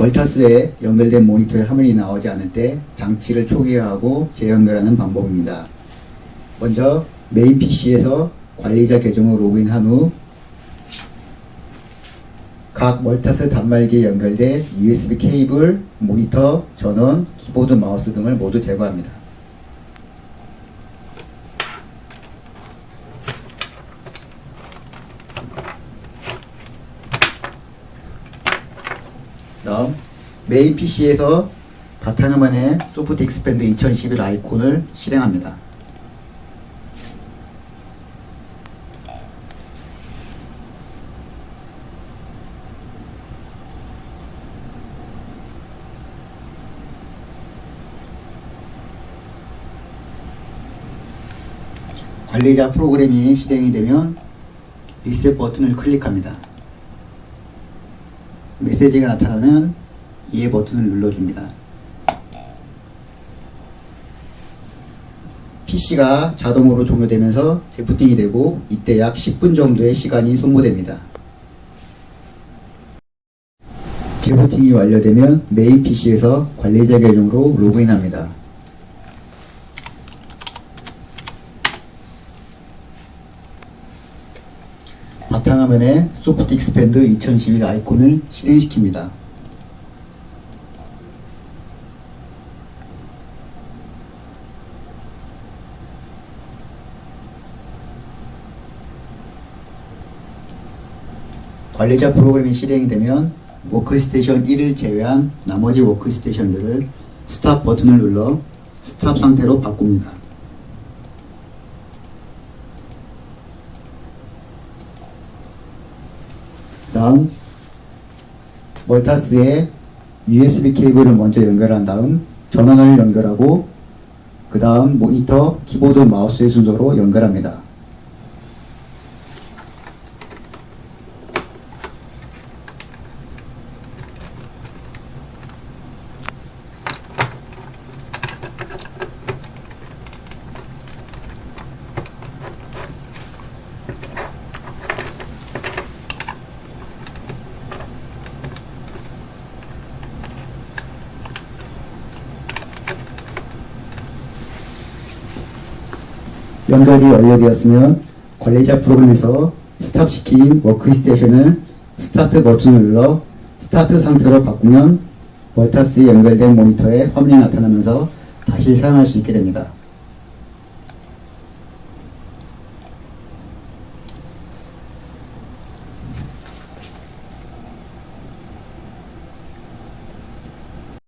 멀타스에 연결된 모니터에 화면이 나오지 않을 때 장치를 초기화하고 재연결하는 방법입니다. 먼저 메인 PC에서 관리자 계정으로 로그인한 후 각 멀타스 단말기에 연결된 USB 케이블, 모니터, 전원, 키보드, 마우스 등을 모두 제거합니다. 다음 메인 PC에서 바탕화면에 소프트 익스펜드 2011 아이콘을 실행합니다. 관리자 프로그램이 실행이 되면 리셋 버튼을 클릭합니다. 메시지가 나타나면 이해 버튼을 눌러줍니다. PC가 자동으로 종료되면서 재부팅이 되고 이때 약 10분 정도의 시간이 소모됩니다. 재부팅이 완료되면 메인 PC에서 관리자 계정으로 로그인합니다. 바탕화면에 소프트 익스펜드 2011 아이콘을 실행시킵니다. 관리자 프로그램이 실행이 되면 워크스테이션 1을 제외한 나머지 워크스테이션들을 스탑 버튼을 눌러 스탑 상태로 바꿉니다. 다음 멀타스에 USB 케이블을 먼저 연결한 다음 전원을 연결하고 그 다음 모니터, 키보드, 마우스의 순서로 연결합니다. 연결이 완료되었으면 관리자 프로그램에서 스탑시킨 워크스테이션을 스타트 버튼을 눌러 스타트 상태로 바꾸면 멀타스에 연결된 모니터에 화면이 나타나면서 다시 사용할 수 있게 됩니다.